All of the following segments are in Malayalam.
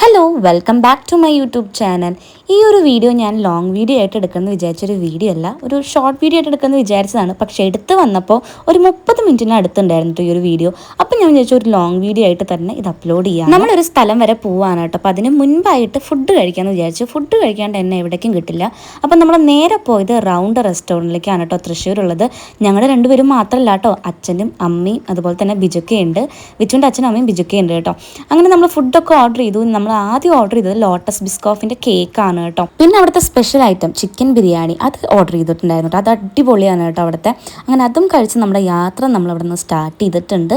Hello welcome back to my YouTube channel ഈ ഒരു വീഡിയോ ഞാൻ ലോങ് വീഡിയോ ആയിട്ട് എടുക്കുന്നത് വിചാരിച്ചൊരു വീഡിയോ അല്ല ഒരു ഷോർട്ട് വീഡിയോ ആയിട്ട് എടുക്കുന്നത് വിചാരിച്ചതാണ്. പക്ഷേ എടുത്ത് വന്നപ്പോൾ ഒരു മുപ്പത് മിനിറ്റിന് അടുത്തുണ്ടായിരുന്നു ഈ ഒരു വീഡിയോ അപ്പം ഞാൻ വിചാരിച്ചു ഒരു ലോങ് വീഡിയോ ആയിട്ട് തന്നെ ഇത് അപ്ലോഡ് ചെയ്യാം. നമ്മളൊരു സ്ഥലം വരെ പോവാണ് കേട്ടോ അപ്പോൾ അതിന് മുൻപായിട്ട് ഫുഡ് കഴിക്കാമെന്ന് വിചാരിച്ചു. ഫുഡ് കഴിക്കാണ്ട് എന്നെ എവിടേക്കും കിട്ടില്ല. അപ്പം നമ്മൾ നേരെ പോയത് റൗണ്ട് റെസ്റ്റോറന്റിലേക്കാണ് കേട്ടോ തൃശ്ശൂരുള്ളത്. ഞങ്ങളുടെ രണ്ടുപേരും മാത്രമല്ല കേട്ടോ അച്ഛനും അമ്മയും അതുപോലെ തന്നെ ബിജുക്കയുണ്ട്. വിച്ചുവിന്റെ അച്ഛനും അമ്മയും ബിജുക്കയുണ്ട് കേട്ടോ അങ്ങനെ നമ്മൾ ഫുഡൊക്കെ ഓർഡർ ചെയ്തു. നമ്മൾ ആദ്യം ഓർഡർ ചെയ്തത് ലോട്ടസ് ബിസ്കോഫിന്റെ കേക്ക് ആണ് കേട്ടോ. പിന്നെ അവിടുത്തെ സ്പെഷ്യൽ ഐറ്റം ചിക്കൻ ബിരിയാണി അത് ഓർഡർ ചെയ്തിട്ടുണ്ടായിരുന്നു കേട്ടോ. അത് അടിപൊളിയാണ് കേട്ടോ അവിടുത്തെ. അങ്ങനെ അതും കഴിച്ച് നമ്മുടെ യാത്ര നമ്മൾ അവിടെ നിന്ന് സ്റ്റാർട്ട് ചെയ്തിട്ടുണ്ട്.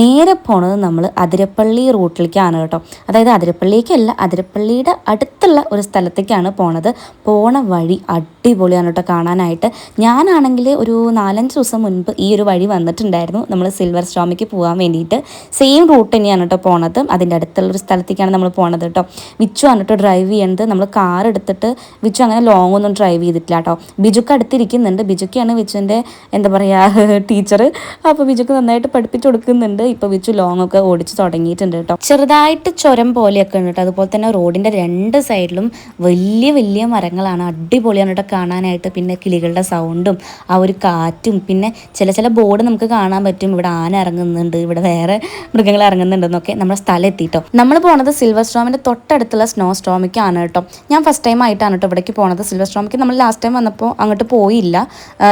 നേരെ പോണത് നമ്മൾ അതിരപ്പള്ളി റൂട്ടിലേക്കാണ് കേട്ടോ. അതായത് അതിരപ്പള്ളിക്കല്ല അതിരപ്പള്ളിയുടെ അടുത്തുള്ള ഒരു സ്ഥലത്തേക്കാണ് പോണത്. പോണ വഴി അടിപൊളിയാണ് കേട്ടോ കാണാനായിട്ട്. ഞാനാണെങ്കിൽ ഒരു നാലഞ്ച് ദിവസം മുൻപ് ഈ ഒരു വഴി വന്നിട്ടുണ്ടായിരുന്നു. നമ്മൾ സിൽവർ സ്റ്റോമിക്ക് പോകാൻ വേണ്ടിയിട്ട്. സെയിം റൂട്ട് തന്നെയാണ് കേട്ടോ പോണത്. അതിന്റെ അടുത്തുള്ള ഒരു സ്ഥലത്തേക്കാണ് നമ്മൾ പോണത്. കേട്ടോ വിച്ചു വന്നിട്ട് ഡ്രൈവ് ചെയ്യണത് നമ്മൾ കാർ എടുത്തിട്ട് വിച്ചു അങ്ങനെ ലോങ് ഒന്നും ഡ്രൈവ് ചെയ്തിട്ടില്ല കേട്ടോ ബിജുക്ക് അടുത്തിരിക്കുന്നുണ്ട്. ബിജുക്കാണ് വിച്ചുവിന്റെ എന്താ പറയുക ടീച്ചർ അപ്പോൾ ബിജുക്ക് നന്നായിട്ട് പഠിപ്പിച്ച് കൊടുക്കുന്നുണ്ട്. ഇപ്പോൾ വിച്ചു ലോങ് ഒക്കെ ഓടിച്ച് തുടങ്ങിയിട്ടുണ്ട് കേട്ടോ ചെറുതായിട്ട് ചുരം പോലെയൊക്കെ ഉണ്ട് കേട്ടോ അതുപോലെ തന്നെ റോഡിന്റെ രണ്ട് സൈഡിലും വലിയ വലിയ മരങ്ങളാണ്. അടിപൊളിയാണ് കേട്ടോ കാണാനായിട്ട്. പിന്നെ കിളികളുടെ സൗണ്ടും ആ ഒരു കാറ്റും പിന്നെ ചില ചില ബോർഡ് നമുക്ക് കാണാൻ പറ്റും. ഇവിടെ ആന ഇറങ്ങുന്നുണ്ട്. ഇവിടെ വേറെ മൃഗങ്ങൾ ഇറങ്ങുന്നുണ്ടെന്നൊക്കെ നമ്മുടെ സ്ഥലം എത്തിയിട്ടോ നമ്മൾ പോണത് സിൽവർ സ്റ്റോമിന്റെ തൊട്ടടുത്തുള്ള സ്നോ സ്റ്റോമിക്കാണ് കേട്ടോ. ഞാൻ ഫസ്റ്റ് ടൈം ആയിട്ടാണ് കേട്ടോ ഇവിടേക്ക് പോണത്. സിൽവർ സ്റ്റോമിക്ക് നമ്മൾ ലാസ്റ്റ് ടൈം വന്നപ്പോൾ അങ്ങോട്ട് പോയില്ല.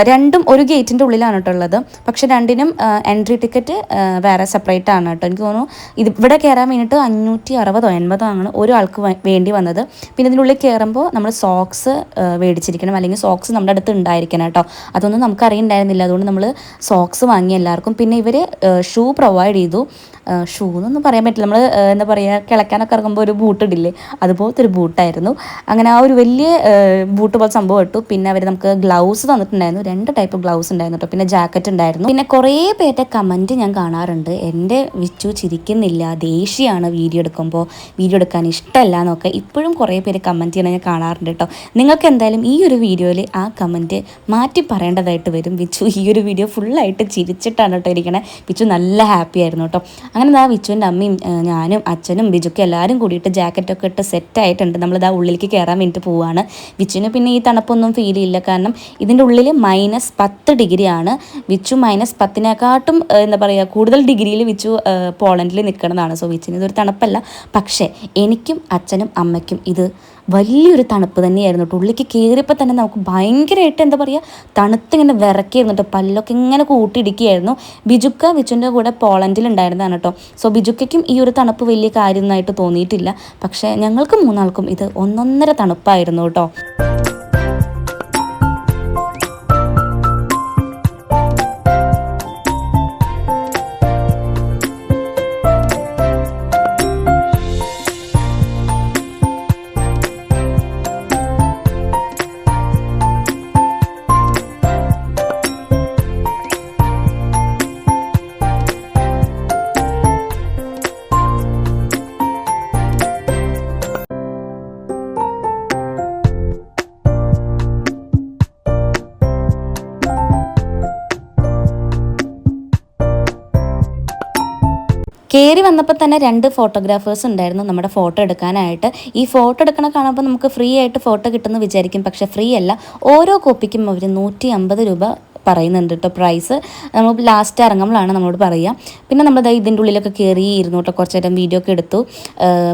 രണ്ടും ഒരു ഗേറ്റിന്റെ ഉള്ളിലാണ് കേട്ടോ ഉള്ളത്. പക്ഷേ രണ്ടിനും എൻട്രി ടിക്കറ്റ് വേറെ സെപ്പറേറ്റ് ആണ് കേട്ടോ. എനിക്ക് തോന്നുന്നു ഇത് ഇവിടെ കയറാൻ വേണ്ടിയിട്ട് അഞ്ഞൂറ്റി അറുപതോ എൺപതോ ആണ് ഒരാൾക്ക് വേണ്ടി വന്നത്. പിന്നെ ഇതിനുള്ളിൽ കയറുമ്പോൾ നമ്മൾ സോക്സ് മേടിച്ചിരിക്കണം. അല്ലെങ്കിൽ സോക്സ് നമ്മുടെ അടുത്ത് ഉണ്ടായിരിക്കണം കേട്ടോ. അതൊന്നും നമുക്ക് അറിയണ്ടായിരുന്നില്ല. അതുകൊണ്ട് നമ്മൾ സോക്സ് വാങ്ങി എല്ലാവർക്കും. പിന്നെ ഇവർ ഷൂ പ്രൊവൈഡ് ചെയ്തു. ഷൂ എന്നൊന്നും പറയാൻ പറ്റില്ല. നമ്മൾ എന്താ പറയുക കിളക്കാനൊക്കെ ഇറങ്ങുമ്പോൾ ഒരു ബൂട്ട് ഇടില്ലേ അതുപോലത്തെ ഒരു ബൂട്ടായിരുന്നു. അങ്ങനെ ആ ഒരു വലിയ ബൂട്ട് പോലെ സംഭവം ഇട്ടു. പിന്നെ അവർ നമുക്ക് ഗ്ലൗസ് തന്നിട്ടുണ്ടായിരുന്നു. രണ്ട് ടൈപ്പ് ഗ്ലൗസ് ഉണ്ടായിരുന്നു കേട്ടോ പിന്നെ ജാക്കറ്റ് ഉണ്ടായിരുന്നു. പിന്നെ കുറേ പേരുടെ കമന്റ് ഞാൻ കാണാറുണ്ട്. എന്റെ വിച്ചു ചിരിക്കുന്നില്ല. ദേഷ്യമാണ് വീഡിയോ എടുക്കുമ്പോൾ വീഡിയോ എടുക്കാൻ ഇഷ്ടമല്ല എന്നൊക്കെ. ഇപ്പോഴും കുറേ പേര് കമന്റ് ചെയ്യണ ഞാൻ കാണാറുണ്ട് കേട്ടോ നിങ്ങൾക്ക് എന്തായാലും ഈ ഒരു വീഡിയോയിൽ ആ കമന്റ് മാറ്റി പറയേണ്ടതായിട്ട് വരും. വിച്ചു ഈ ഒരു വീഡിയോ ഫുള്ളായിട്ട് ചിരിച്ചിട്ടാണ് കേട്ടോ ഇരിക്കണേ. വിച്ചു നല്ല ഹാപ്പി ആയിരുന്നു കേട്ടോ അങ്ങനെ ആ വിച്ചുവിന്റെ അമ്മയും ഞാനും അച്ഛനും ബിജുക്കും എല്ലാവരും കൂടിയിട്ട് ജാക്കറ്റൊക്കെ ഇട്ട് സെറ്റ് ആയിട്ടുണ്ട് നമ്മളിതാ ഉള്ളിലേക്ക് കയറാൻ വേണ്ടിയിട്ട് പോവാണ്. വിച്ചുവിന് പിന്നെ ഈ തണുപ്പൊന്നും ഫീൽ ചെയ്യില്ല കാരണം ഇതിന്റെ ഉള്ളിൽ മൈനസ് പത്ത് ഡിഗ്രിയാണ് വിച്ചു മൈനസ് പത്തിനെക്കാട്ടും എന്താ പറയുക കൂടുതൽ ഡിഗ്രിയിൽ വിച്ചു പോളണ്ടിൽ നിൽക്കുന്നതാണ് സോ വിച്ചിന് ഇതൊരു തണുപ്പല്ല. പക്ഷേ എനിക്കും അച്ഛനും അമ്മയ്ക്കും ഇത് വലിയൊരു തണുപ്പ് തന്നെയായിരുന്നു കേട്ടോ. ഉള്ളിലേക്ക് കയറിയപ്പോൾ തന്നെ നമുക്ക് ഭയങ്കരമായിട്ട് എന്താ പറയുക തണുത്തിങ്ങനെ വിറക്കിയിരുന്നു കേട്ടോ. പല്ലൊക്കെ ഇങ്ങനെ കൂട്ടിയിടിക്കുകയായിരുന്നു. ബിജുക്ക വിച്ചുന്റെ കൂടെ പോളണ്ടിൽ ഉണ്ടായിരുന്നതാണ് കേട്ടോ. സോ ബിജുക്കയ്ക്കും ഈ ഒരു തണുപ്പ് വലിയ കാര്യമൊന്നായിട്ട് തോന്നിയിട്ടില്ല. പക്ഷേ ഞങ്ങൾക്ക് മൂന്നാൾക്കും ഇത് ഒന്നൊന്നര തണുപ്പായിരുന്നു കേട്ടോ. കയറി വന്നപ്പോൾ തന്നെ രണ്ട് ഫോട്ടോഗ്രാഫേഴ്സ് ഉണ്ടായിരുന്നു നമ്മുടെ ഫോട്ടോ എടുക്കാനായിട്ട്. ഈ ഫോട്ടോ എടുക്കണ കാണുമ്പോൾ നമുക്ക് ഫ്രീ ആയിട്ട് ഫോട്ടോ കിട്ടുമെന്ന് വിചാരിക്കും. പക്ഷേ ഫ്രീ അല്ല. ഓരോ കോപ്പിക്കും അവർ നൂറ്റി രൂപ പറയുന്നുണ്ട് കേട്ടോ പ്രൈസ് നമ്മൾ ലാസ്റ്റ് ഇറങ്ങുമ്പോഴാണ് നമ്മളോട് പറയുക പിന്നെ നമ്മൾ ദാ ഇതിന്റെ ഉള്ളിലൊക്കെ കയറി ഇരുന്നു കേട്ടോ കുറച്ച് നേരം വീഡിയോ ഒക്കെ എടുത്തു.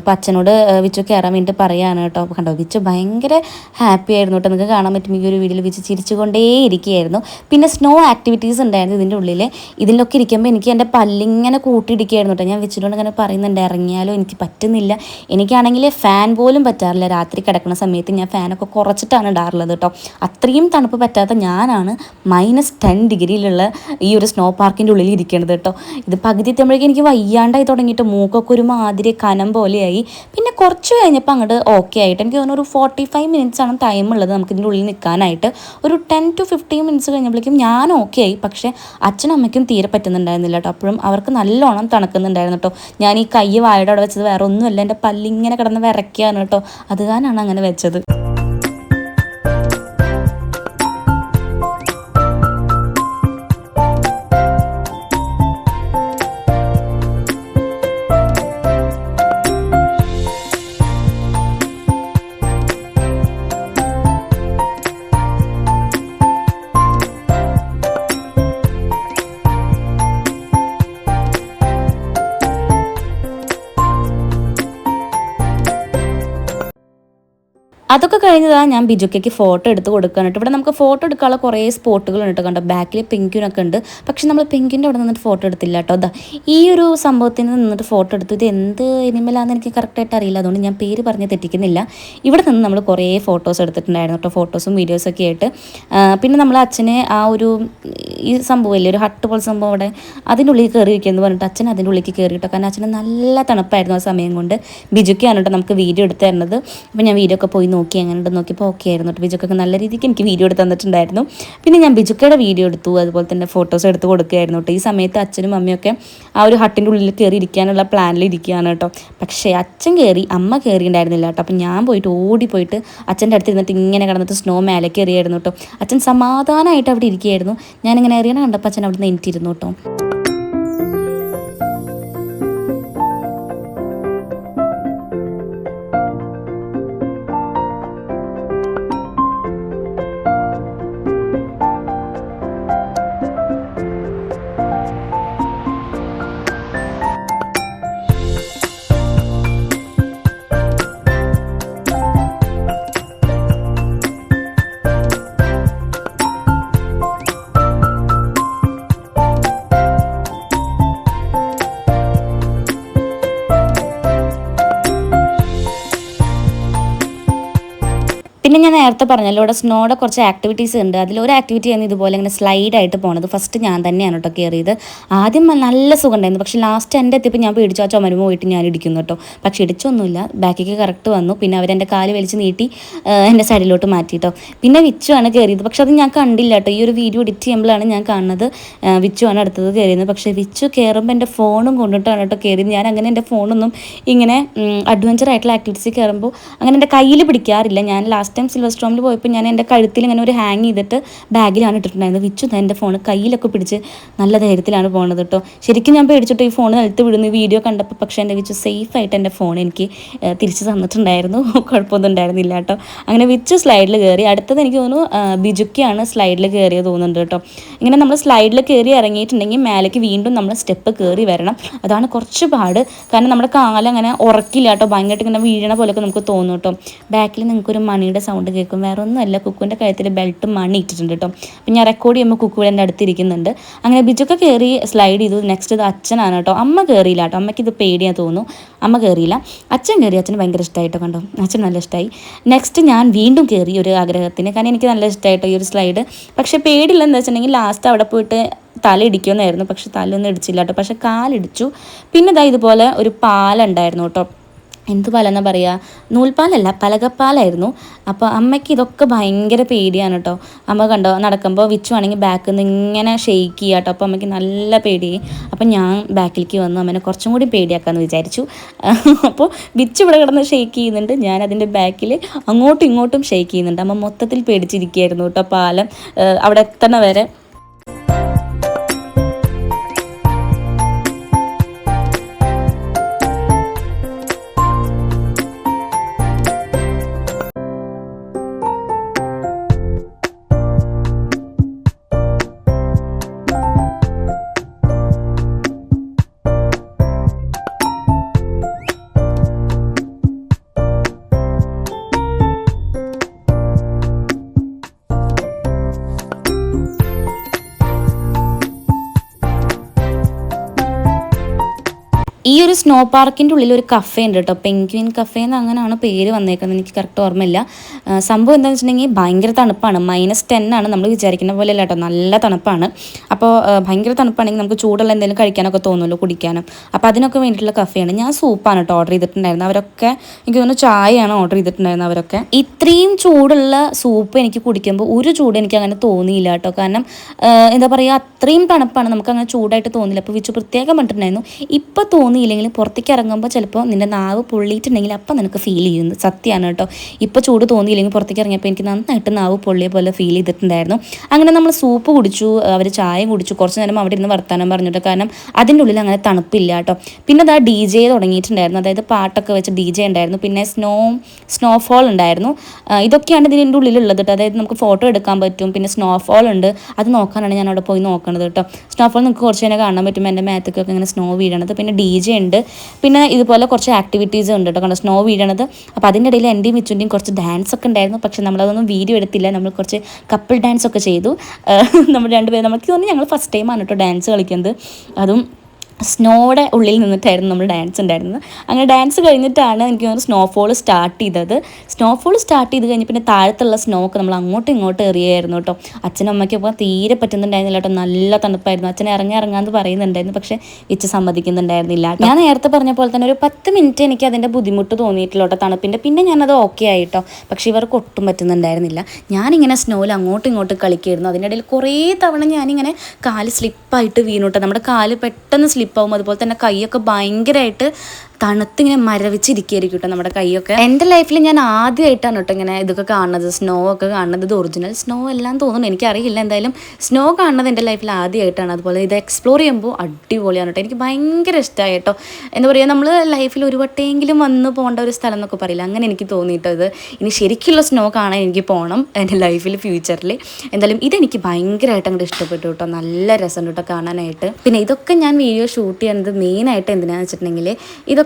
പച്ചനോട് അച്ഛനോട് വിച്ചു കയറാൻ വേണ്ടി പറയാണ് കേട്ടോ കണ്ടോ വിച്ചു ഭയങ്കര ഹാപ്പി ആയിരുന്നു കേട്ടോ നിങ്ങൾക്ക് കാണാൻ പറ്റും ഈ ഒരു വീഡിയോയിൽ വിച്ചു ചിരിച്ചുകൊണ്ടേ ഇരിക്കുകയായിരുന്നു. പിന്നെ സ്നോ ആക്ടിവിറ്റീസ് ഉണ്ടായിരുന്നു ഇതിന്റെ ഉള്ളിൽ ഇതിലൊക്കെ ഇരിക്കുമ്പോൾ എനിക്ക് എന്റെ പല്ലിങ്ങനെ കൂട്ടിയിടിക്കുകയായിരുന്നു കേട്ടോ ഞാൻ വിച്ചിട്ടുണ്ട് ഇങ്ങനെ പറയുന്നുണ്ട് ഇറങ്ങിയാലോ എനിക്ക് പറ്റുന്നില്ല. എനിക്കാണെങ്കിൽ ഫാൻ പോലും പറ്റാറില്ല. രാത്രി കിടക്കുന്ന സമയത്ത് ഞാൻ ഫാനൊക്കെ കുറച്ചിട്ടാണ് ഇടാറുള്ളത് കേട്ടോ അത്രയും തണുപ്പ് പറ്റാത്ത ഞാനാണ്. മൈനസ് ടെൻ ഡിഗ്രിയിലുള്ള ഈ ഒരു സ്നോ പാർക്കിന്റെ ഉള്ളിൽ ഇരിക്കണത് കേട്ടോ ഇത് പകുതി എത്തുമ്പോഴേക്കും എനിക്ക് വയ്യാണ്ടായി തുടങ്ങിയിട്ട് മൂക്കൊക്കെ ഒരു മാതിരി കനം പോലെയായി. പിന്നെ കുറച്ച് കഴിഞ്ഞപ്പോൾ അങ്ങോട്ട് ഓക്കെ ആയിട്ട് എനിക്ക് തോന്നുന്നു ഒരു ഫോർട്ടി ഫൈവ് മിനിറ്റ്സ് ആണ് ടൈം ഉള്ളത് നമുക്ക് ഇതിന്റെ ഉള്ളിൽ നിൽക്കാനായിട്ട്. ഒരു ടെൻ ടു ഫിഫ്റ്റീൻ മിനിറ്റ്സ് കഴിഞ്ഞപ്പോഴേക്കും ഞാൻ ഓക്കെ ആയി. പക്ഷേ അച്ഛനും അമ്മയ്ക്കും തീരെ പറ്റുന്നുണ്ടായിരുന്നില്ല കേട്ടോ അപ്പോഴും അവർക്ക് നല്ലോണം തണുക്കുന്നുണ്ടായിരുന്നു കേട്ടോ ഞാൻ ഈ കൈ വായുടെ അവിടെ വെച്ചത് വേറെ ഒന്നുമല്ല. എന്റെ പല്ലിങ്ങനെ കിടന്ന് വിറയ്ക്കുകയാണ് കേട്ടോ അത് കാരണമാണ് അങ്ങനെ വെച്ചത്. അതൊക്കെ കഴിഞ്ഞതാണ് ഞാൻ ബിജുക്കയ്ക്ക് ഫോട്ടോ എടുത്ത് കൊടുക്കാനായിട്ട് ഇവിടെ നമുക്ക് ഫോട്ടോ എടുക്കാനുള്ള കുറേ സ്പോട്ടുകൾ ഉണ്ട് കണ്ടോ ബാക്കിൽ പെങ്ക്യൂനൊക്കെ ഉണ്ട്. പക്ഷെ നമ്മൾ പിങ്കിന്റെ അവിടെ നിന്നിട്ട് ഫോട്ടോ എടുത്തില്ല കേട്ടോ. അതാ ഈ ഒരു സംഭവത്തിൽ നിന്നിട്ട് ഫോട്ടോ എടുത്തു. ഇത് എന്ത് ഇനിമലാന്ന് എനിക്ക് കറക്റ്റായിട്ട് അറിയില്ല. അതുകൊണ്ട് ഞാൻ പേര് പറഞ്ഞ് തെറ്റിക്കുന്നില്ല. ഇവിടെ നിന്ന് നമ്മൾ കുറേ ഫോട്ടോസ് എടുത്തിട്ടുണ്ടായിരുന്നു കേട്ടോ. ഫോട്ടോസും വീഡിയോസൊക്കെ ആയിട്ട്. പിന്നെ നമ്മൾ അച്ഛനെ ആ ഒരു ഈ സംഭവമില്ലേ ഒരു ഹട്ട് പോലെ സംഭവം അവിടെ അതിന്റെ ഉള്ളിൽ കയറി വയ്ക്കുമെന്ന് പറഞ്ഞിട്ട് അച്ഛൻ അതിന്റെ ഉള്ളിലേക്ക് കയറി കേട്ടോ. കാരണം അച്ഛന് നല്ല തണുപ്പായിരുന്നു ആ സമയം കൊണ്ട്. ബിജുക്കാണ് കേട്ടോ നമുക്ക് വീഡിയോ എടുത്തു തരുന്നത്. അപ്പോൾ ഞാൻ വീഡിയോ ഒക്കെ പോയി അങ്ങനെ ഉണ്ട് നോക്കിയപ്പോൾ ഓക്കെ ആയിരുന്നു കേട്ടോ ബിജുക്കൊക്കെ നല്ല രീതിക്ക് എനിക്ക് വീഡിയോ എടുത്ത് തന്നിട്ടുണ്ടായിരുന്നു. പിന്നെ ഞാൻ ബിജുക്കയുടെ വീഡിയോ എടുത്തു അതുപോലെ തന്നെ ഫോട്ടോസ് എടുത്ത് കൊടുക്കുകയായിരുന്നു കേട്ടോ ഈ സമയത്ത് അച്ഛനും അമ്മയൊക്കെ ആ ഒരു ഹട്ടിന്റെ ഉള്ളിൽ കയറി ഇരിക്കാനുള്ള പ്ലാനിൽ ഇരിക്കുകയാണ് കേട്ടോ പക്ഷേ അച്ഛൻ കയറി അമ്മ കയറിയിട്ടുണ്ടായിരുന്നില്ല കേട്ടോ അപ്പം ഞാൻ പോയിട്ട് ഓടി പോയിട്ട് അച്ഛന്റെ അടുത്ത് ഇരുന്നിട്ട് ഇങ്ങനെ കിടന്നിട്ട് സ്നോ മേലെ കയറിയായിരുന്നു കേട്ടോ അച്ഛൻ സമാധാനമായിട്ട് അവിടെ ഇരിക്കുകയായിരുന്നു. ഞാനിങ്ങനെ എറിയണ കണ്ടപ്പോൾ അച്ഛൻ അവിടെ നിന്ന് എനിറ്റിരുന്നു കേട്ടോ പിന്നെ ഞാൻ നേരത്തെ പറഞ്ഞല്ലോ ഇവിടെ സ്നോയുടെ കുറച്ച് ആക്ടിവിറ്റീസ് ഉണ്ട്. അതിലൊരു ആക്ടിവിറ്റി ആണ് ഇതുപോലെ ഇങ്ങനെ സ്ലൈഡ് ആയിട്ട് പോണത്. ഫസ്റ്റ് ഞാൻ തന്നെയാണ് കേട്ടോ കയറിയത് ആദ്യം നല്ല സുഖം ഉണ്ടായിരുന്നു പക്ഷേ ലാസ്റ്റ് എന്റെ എത്തിയപ്പോൾ ഞാൻ പേടിച്ചു. ആ ചുമരുമ പോയിട്ട് ഞാൻ ഇടിക്കുന്നു കേട്ടോ പക്ഷേ ഇടിച്ചൊന്നുമില്ല. ബാക്കിക്ക് കറക്റ്റ് വന്നു. പിന്നെ അവരെന്റെ കാൽ വലിച്ച് നീട്ടി എന്റെ സൈഡിലോട്ട് മാറ്റി കേട്ടോ പിന്നെ വിച്ചുവാണ് കയറിയത് പക്ഷെ അത് ഞാൻ കണ്ടില്ല കേട്ടോ ഈ ഒരു വീഡിയോ എഡിറ്റ് ചെയ്യുമ്പോഴാണ് ഞാൻ കാണുന്നത്. വിച്ചുവാണ് അടുത്തത് കയറിയത് പക്ഷേ വിച്ചു കയറുമ്പോൾ എന്റെ ഫോണും കൊണ്ടിട്ടാണ് കേട്ടോ കയറിയത് ഞാൻ അങ്ങനെ എന്റെ ഫോണൊന്നും ഇങ്ങനെ അഡ്വഞ്ചർ ആയിട്ടുള്ള ആക്ടിവിറ്റീസ് കയറുമ്പോൾ അങ്ങനെ എന്റെ കയ്യിൽ പിടിക്കാറില്ല. ഞാൻ ലാസ്റ്റ് ടൈം സിൽവർ സ്റ്റോമിൽ പോയപ്പോൾ ഞാൻ എന്റെ കഴുത്തിൽ ഇങ്ങനെ ഒരു ഹാങ് ചെയ്തിട്ട് ബാഗിലാണ് ഇട്ടിട്ടുണ്ടായിരുന്നത്. വിച്ചു എന്റെ ഫോൺ കയ്യിലൊക്കെ പിടിച്ച് നല്ല ധൈര്യത്തിലാണ് പോകുന്നത് കേട്ടോ ശരിക്കും ഞാൻ പേടിച്ചിട്ട് ഈ ഫോൺ നിലത്ത് വിടുന്നു. വീഡിയോ കണ്ടപ്പോൾ പക്ഷേ എന്റെ വിച്ചു സേഫ് ആയിട്ട് എന്റെ ഫോൺ എനിക്ക് തിരിച്ച് തന്നിട്ടുണ്ടായിരുന്നു. കുഴപ്പമൊന്നും ഉണ്ടായിരുന്നില്ല കേട്ടോ അങ്ങനെ വിച്ചു സ്ലൈഡിൽ കയറി അടുത്തത് എനിക്ക് തോന്നുന്നു ബിജുക്കിയാണ് സ്ലൈഡിൽ കയറിയത് തോന്നുന്നുണ്ട് കേട്ടോ ഇങ്ങനെ നമ്മൾ സ്ലൈഡിൽ കയറി ഇറങ്ങിയിട്ടുണ്ടെങ്കിൽ മേലേക്ക് വീണ്ടും നമ്മൾ സ്റ്റെപ്പ് കയറി വരണം. അതാണ് കുറച്ച് പാട്. കാരണം നമ്മുടെ കാലം അങ്ങനെ ഉറക്കില്ല കേട്ടോ ഭയങ്കരമായിട്ട് ഇങ്ങനെ വീഴണ പോലെയൊക്കെ നമുക്ക് തോന്നും കേട്ടോ ബാക്കിൽ നിങ്ങൾക്കൊരു മണിയുടെ സൗണ്ട് കേൾക്കും. വേറെ ഒന്നുമല്ല കുക്കുവിന്റെ കഴുത്തിൽ ബെൽറ്റ് മണി ഇട്ടിട്ടുണ്ട് കേട്ടോ അപ്പം ഞാൻ റെക്കോർഡ് ചെയ്യുമ്പോൾ കുക്കു എന്റെ അടുത്തിരിക്കുന്നുണ്ട്. അങ്ങനെ ബിജുക്കെ കയറി സ്ലൈഡ് ചെയ്തു. നെക്സ്റ്റ് ഇത് അച്ഛനാണ് കേട്ടോ അമ്മ കയറിയില്ല കേട്ടോ അമ്മയ്ക്ക് ഇത് പേടിയാ തോന്നുന്നു. അമ്മ കയറിയില്ല അച്ഛൻ കയറി അച്ഛന് ഭയങ്കര ഇഷ്ടമായിട്ടോ കണ്ടോ? അച്ഛൻ നല്ല ഇഷ്ടമായി നെക്സ്റ്റ് ഞാൻ വീണ്ടും കയറി ഒരു ആഗ്രഹത്തിന്. കാരണം എനിക്ക് നല്ല ഇഷ്ടമായിട്ടോ ഈ ഒരു സ്ലൈഡ് പക്ഷേ പേടില്ല എന്ന് വെച്ചിട്ടുണ്ടെങ്കിൽ ലാസ്റ്റ് അവിടെ പോയിട്ട് തല ഇടിക്കുമെന്നായിരുന്നു. പക്ഷെ തലയൊന്നും ഇടിച്ചില്ല കേട്ടോ പക്ഷെ കാലിടിച്ചു. പിന്നെ ഇതാ ഇതുപോലെ ഒരു പാലുണ്ടായിരുന്നു കേട്ടോ എന്ത് പാലെന്നാ പറയുക നൂൽപ്പാലല്ല പലകപ്പാലായിരുന്നു. അപ്പോൾ അമ്മയ്ക്ക് ഇതൊക്കെ ഭയങ്കര പേടിയാണ് കേട്ടോ അമ്മ കണ്ടോ നടക്കുമ്പോൾ വിച്ചുവാണെങ്കിൽ ബാക്കിൽ നിന്ന് ഇങ്ങനെ ഷെയ്ക്ക് ചെയ്യുക കേട്ടോ അപ്പോൾ അമ്മയ്ക്ക് നല്ല പേടി. അപ്പം ഞാൻ ബാക്കിലേക്ക് വന്നു. അമ്മനെ കുറച്ചും കൂടി പേടിയാക്കാമെന്ന് വിചാരിച്ചു. അപ്പോൾ വിച്ച് ഇവിടെ കിടന്ന് ഷെയ്ക്ക് ചെയ്യുന്നുണ്ട്. ഞാൻ അതിന്റെ ബാക്കിൽ അങ്ങോട്ടും ഇങ്ങോട്ടും ഷെയ്ക്ക് ചെയ്യുന്നുണ്ട്. അമ്മ മൊത്തത്തിൽ പേടിച്ചിരിക്കുകയായിരുന്നു കേട്ടോ പാലം. അവിടെ എത്തണ വരെ. ഈ ഒരു സ്നോ പാർക്കിന്റെ ഉള്ളിൽ ഒരു കഫേ ഉണ്ട് കേട്ടോ പെൻഗ്വിൻ കഫേ എന്ന് അങ്ങനെയാണ് പേര് വന്നേക്കുന്നത്. എനിക്ക് കറക്റ്റ് ഓർമ്മയില്ല. സംഭവം എന്താണെന്ന് വെച്ചിട്ടുണ്ടെങ്കിൽ ഭയങ്കര തണുപ്പാണ്. മൈനസ് ടെൻ ആണ് നമ്മൾ വിചാരിക്കുന്ന പോലെ അല്ല കേട്ടോ നല്ല തണുപ്പാണ്. അപ്പോൾ ഭയങ്കര തണുപ്പാണെങ്കിൽ നമുക്ക് ചൂടുള്ള എന്തെങ്കിലും കഴിക്കാനൊക്കെ തോന്നുമല്ലോ കുടിക്കാനും. അപ്പോൾ അതിനൊക്കെ വേണ്ടിയിട്ടുള്ള കഫേയാണ് ഞാൻ സൂപ്പാണ് കേട്ടോ ഓർഡർ ചെയ്തിട്ടുണ്ടായിരുന്നത്. അവരൊക്കെ എനിക്ക് തോന്നുന്നു ചായയാണ് ഓർഡർ ചെയ്തിട്ടുണ്ടായിരുന്നത് അവരൊക്കെ. ഇത്രയും ചൂടുള്ള സൂപ്പ് എനിക്ക് കുടിക്കുമ്പോൾ ഒരു ചൂട് എനിക്ക് അങ്ങനെ തോന്നിയില്ല കേട്ടോ കാരണം എന്താ പറയുക അത്രയും തണുപ്പാണ് നമുക്ക് അങ്ങനെ ചൂടായിട്ട് തോന്നില്ല. അപ്പോൾ വിച്ചു പ്രത്യേകം പറഞ്ഞിട്ടുണ്ടായിരുന്നു. ഇപ്പോൾ തോന്നിയില്ലെങ്കിൽ പുറത്തേക്ക് ഇറങ്ങുമ്പോൾ ചിലപ്പോൾ നിന്റെ നാവ് പൊള്ളിയിട്ടുണ്ടെങ്കിൽ അപ്പം നിനക്ക് ഫീൽ ചെയ്യുന്നു. സത്യമാണ് കേട്ടോ. ഇപ്പോൾ ചൂട് തോന്നിയില്ലെങ്കിൽ പുറത്തേക്ക് ഇറങ്ങിയപ്പോൾ എനിക്ക് നന്നായിട്ട് നാവ് പൊള്ളിയ പോലെ ഫീൽ ചെയ്തിട്ടുണ്ടായിരുന്നു. അങ്ങനെ നമ്മൾ സൂപ്പ് കുടിച്ചു അവർ ചായ കുടിച്ചു. കുറച്ച് നേരം അവിടെ ഇരുന്ന് വർത്താനം പറഞ്ഞിട്ട് കാരണം അതിന്റെ ഉള്ളിൽ അങ്ങനെ തണുപ്പില്ല കേട്ടോ. പിന്നെ അത് ഡി ജെ തുടങ്ങിയിട്ടുണ്ടായിരുന്നു. അതായത് പാട്ടൊക്കെ വെച്ച് ഡി ജെ ഉണ്ടായിരുന്നു. പിന്നെ സ്നോ സ്നോഫോൾ ഉണ്ടായിരുന്നു. ഇതൊക്കെയാണ് ഇതിന്റെ ഉള്ളിലുള്ളത് കേട്ടോ. അതായത് നമുക്ക് ഫോട്ടോ എടുക്കാൻ പറ്റും. പിന്നെ സ്നോഫോൾ ഉണ്ട്. അത് നോക്കാനാണ് ഞാൻ അവിടെ പോയി നോക്കണത് കേട്ടോ. സ്നോഫോൾ നിങ്ങൾക്ക് കുറച്ച് നേരം കാണാൻ പറ്റും. എന്റെ മേത്തൊക്കെ ഇങ്ങനെ സ്നോ വീഴണത്. പിന്നെ ഡി ജെ ഉണ്ട്. പിന്നെ ഇതുപോലെ കുറച്ച് ആക്ടിവിറ്റീസ് ഉണ്ട് കേട്ടോ. കണ്ടോ? സ്നോ വീഴണത്. അപ്പോൾ അതിന്റെ ഇടയിൽ എന്റെയും മിച്ചുന്റെയും കുറച്ച് ഡാൻസ് ഒക്കെ ഉണ്ടായിരുന്നു. പക്ഷേ നമ്മളതൊന്നും വീഡിയോ എടുത്തില്ല. നമ്മൾ കുറച്ച് കപ്പിൾ ഡാൻസ് ഒക്കെ ചെയ്തു. നമ്മൾ രണ്ടുപേരും. നമുക്ക് തോന്നി ഞങ്ങൾ ഫസ്റ്റ് ടൈമാണ് കേട്ടോ ഡാൻസ് കളിക്കുന്നത്. അതും സ്നോയുടെ ഉള്ളിൽ നിന്നിട്ടായിരുന്നു നമ്മൾ ഡാൻസ് ഉണ്ടായിരുന്നത്. അങ്ങനെ ഡാൻസ് കഴിഞ്ഞിട്ടാണ് എനിക്ക് തോന്നുന്നു സ്നോഫോൾ സ്റ്റാർട്ട് ചെയ്തത്. സ്നോഫോൾ സ്റ്റാർട്ട് ചെയ്ത് കഴിഞ്ഞ് പിന്നെ താഴത്തുള്ള സ്നോ ഒക്കെ നമ്മൾ അങ്ങോട്ടും ഇങ്ങോട്ടും എറിയായിരുന്നു കേട്ടോ. അച്ഛനും അമ്മയ്ക്കൊപ്പം തീരെ പറ്റുന്നുണ്ടായിരുന്നില്ല കേട്ടോ. നല്ല തണുപ്പായിരുന്നു. അച്ഛൻ ഇറങ്ങി ഇറങ്ങാന്ന് പറയുന്നുണ്ടായിരുന്നു. പക്ഷേ ഇച്ച് സമ്മതിക്കുന്നുണ്ടായിരുന്നില്ല. ഞാൻ നേരത്തെ പറഞ്ഞ പോലെ തന്നെ ഒരു പത്ത് മിനിറ്റ് എനിക്ക് അതിന്റെ ബുദ്ധിമുട്ട് തോന്നിയിട്ടില്ല കേട്ടോ തണുപ്പിന്റെ. പിന്നെ ഞാനത് ഓക്കെ ആയിട്ടോ പക്ഷേ ഇവർക്ക് ഒട്ടും പറ്റുന്നുണ്ടായിരുന്നില്ല. ഞാനിങ്ങനെ സ്നോയിൽ അങ്ങോട്ടും ഇങ്ങോട്ടും കളിക്കായിരുന്നു. അതിനിടയിൽ കുറേ തവണ ഞാനിങ്ങനെ കാൽ സ്ലിപ്പായിട്ട് വീണു കേട്ടോ. നമ്മുടെ കാൽ പെട്ടെന്ന് സ്ലിപ്പാവും അതുപോലെ തന്നെ കൈയൊക്കെ ഭയങ്കരമായിട്ട് തണുത്തിങ്ങനെ മരവിച്ചിരിക്കുകയായിരിക്കും കേട്ടോ നമ്മുടെ കൈയൊക്കെ. എന്റെ ലൈഫിൽ ഞാൻ ആദ്യമായിട്ടാണ് കേട്ടോ ഇങ്ങനെ ഇതൊക്കെ കാണുന്നത്. സ്നോ ഒക്കെ കാണുന്നത് ഇത് ഒറിജിനൽ സ്നോ എല്ലാം തോന്നുന്നു. എനിക്കറിയില്ല. എന്തായാലും സ്നോ കാണുന്നത് എന്റെ ലൈഫിൽ ആദ്യമായിട്ടാണ്. അതുപോലെ ഇത് എക്സ്പ്ലോർ ചെയ്യുമ്പോൾ അടിപൊളിയാണ് കേട്ടോ എനിക്ക് ഭയങ്കര ഇഷ്ടമായി കേട്ടോ എന്താ പറയുക നമ്മൾ ലൈഫിൽ ഒരു വട്ടമെങ്കിലും വന്ന് പോകേണ്ട ഒരു സ്ഥലം എന്നൊക്കെ പറയില്ല. അങ്ങനെ എനിക്ക് തോന്നിയിട്ടോ ഇത്. ഇനി ശരിക്കുള്ള സ്നോ കാണാൻ എനിക്ക് പോകണം എന്റെ ലൈഫിൽ ഫ്യൂച്ചറിൽ. എന്തായാലും ഇതെനിക്ക് ഭയങ്കരമായിട്ട് അങ്ങോട്ട് ഇഷ്ടപ്പെട്ടു കേട്ടോ നല്ല രസം കേട്ടോ കാണാനായിട്ട്. പിന്നെ ഇതൊക്കെ ഞാൻ വീഡിയോ ഷൂട്ട് ചെയ്യുന്നത് മെയിനായിട്ട് എന്തിനാണെന്ന് വെച്ചിട്ടുണ്ടെങ്കിൽ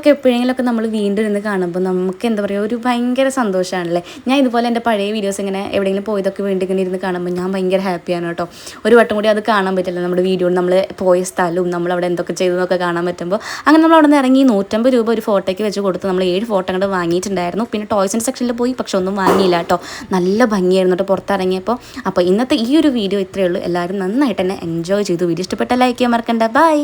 ഇതൊക്കെ എപ്പോഴെങ്കിലുമൊക്കെ നമ്മൾ വീണ്ടും ഇരുന്ന് കാണുമ്പോൾ നമുക്ക് എന്താ പറയുക ഒരു ഭയങ്കര സന്തോഷമാണല്ലേ ഞാൻ ഇതുപോലെ എന്റെ പഴയ വീഡിയോസ് ഇങ്ങനെ എവിടെയെങ്കിലും പോയതൊക്കെ വീണ്ടും ഇങ്ങനെ ഇരുന്ന് കാണുമ്പോൾ ഞാൻ ഭയങ്കര ഹാപ്പിയാണ് കേട്ടോ. ഒരു വട്ടം കൂടി അത് കാണാൻ പറ്റില്ല. നമ്മുടെ വീഡിയോ നമ്മൾ പോയ സ്ഥലവും നമ്മൾ അവിടെ എന്തൊക്കെ ചെയ്തതൊക്കെ കാണാൻ പറ്റുമ്പോൾ അങ്ങനെ നമ്മൾ അവിടെ നിന്ന് ഇറങ്ങി നൂറ്റമ്പത് രൂപ ഒരു ഫോട്ടോയ്ക്ക് വെച്ച് കൊടുത്ത് നമ്മൾ ഏഴ് ഫോട്ടോ അങ്ങോട്ട് വാങ്ങിയിട്ടുണ്ടായിരുന്നു. പിന്നെ ടോയ്സിന്റെ സെക്ഷനിൽ പോയി പക്ഷെ ഒന്നും വാങ്ങിയില്ല കേട്ടോ. നല്ല ഭംഗിയായിരുന്നു കേട്ടോ പുറത്തിറങ്ങിയപ്പോൾ അപ്പോൾ ഇന്നത്തെ ഈ ഒരു വീഡിയോ ഇത്രയേ ഉള്ളൂ. എല്ലാവരും നന്നായിട്ട് തന്നെ എൻജോയ് ചെയ്തു. വീഡിയോ ഇഷ്ടപ്പെട്ട ലൈക്ക് ചെയ്യാൻ മറക്കണ്ട. ബൈ